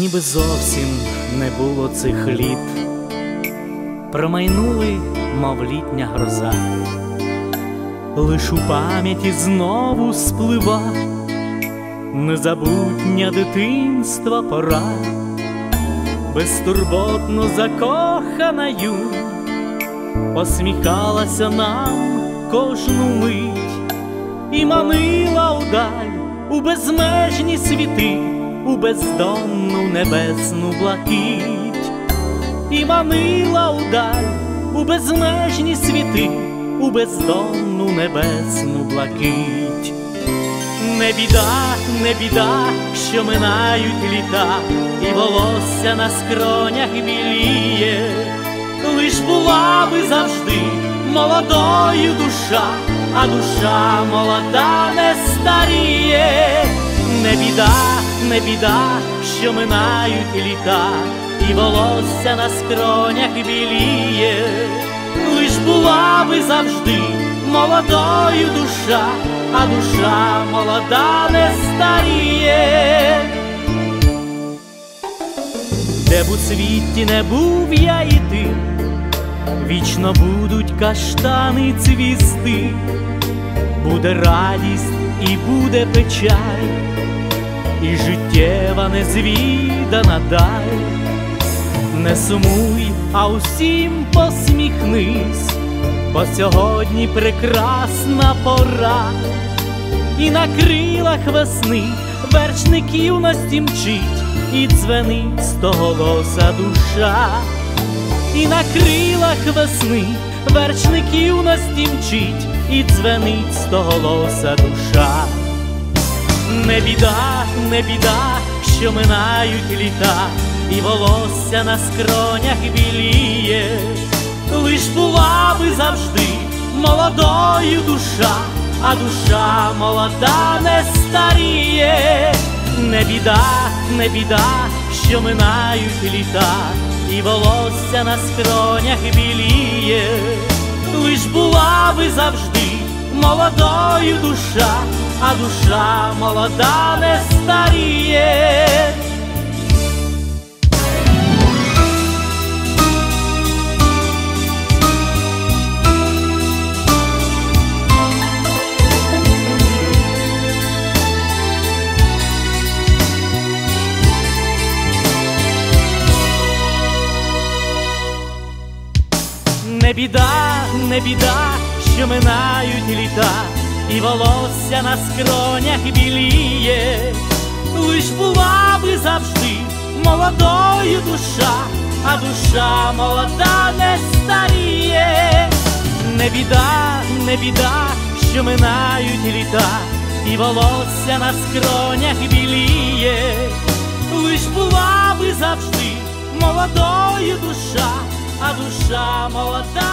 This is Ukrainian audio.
ніби зовсім не було цих літ, промайнули, мов літня гроза, лиш у пам'яті знову сплива незабутня дитинства пора, безтурботно закоханою, посміхалася нам кожну мить і манила удаль у безмежні світи у бездонну небесну блакить, і манила удаль у безмежні світи, у бездонну небесну блакить. Не біда, не біда, що минають літа, і волосся на скронях біліє, лиш була би завжди молодою душа, а душа молода не старіє, не біда не біда, що минають літа, і волосся на скронях біліє, лиш була би завжди молодою душа, а душа молода не старіє. Де б у світі не був я і ти, вічно будуть каштани цвісти, буде радість і буде печаль і життєва незвідана даль, не сумуй, а усім посміхнись, бо сьогодні прекрасна пора, і на крилах весни вершник юності мчить, і дзвенить стоголоса душа, і на крилах весни вершник юності мчить, і дзвенить стоголоса душа не біда, не біда, що минають літа, і волосся на скронях біліє, лиш була би завжди молодою душа, а душа молода не старіє, не біда, не біда, що минають літа, і волосся на скронях біліє, лиш була би завжди молодою душа а душа молода не старіє. Не біда, не біда, що минають літа і волосся на скронях біліє, лиш була би завжди молодою душа, а душа молода не старіє, не біда, не біда, що минають літа, і волосся на скронях біліє, лиш була би завжди молодою душа, а душа молода.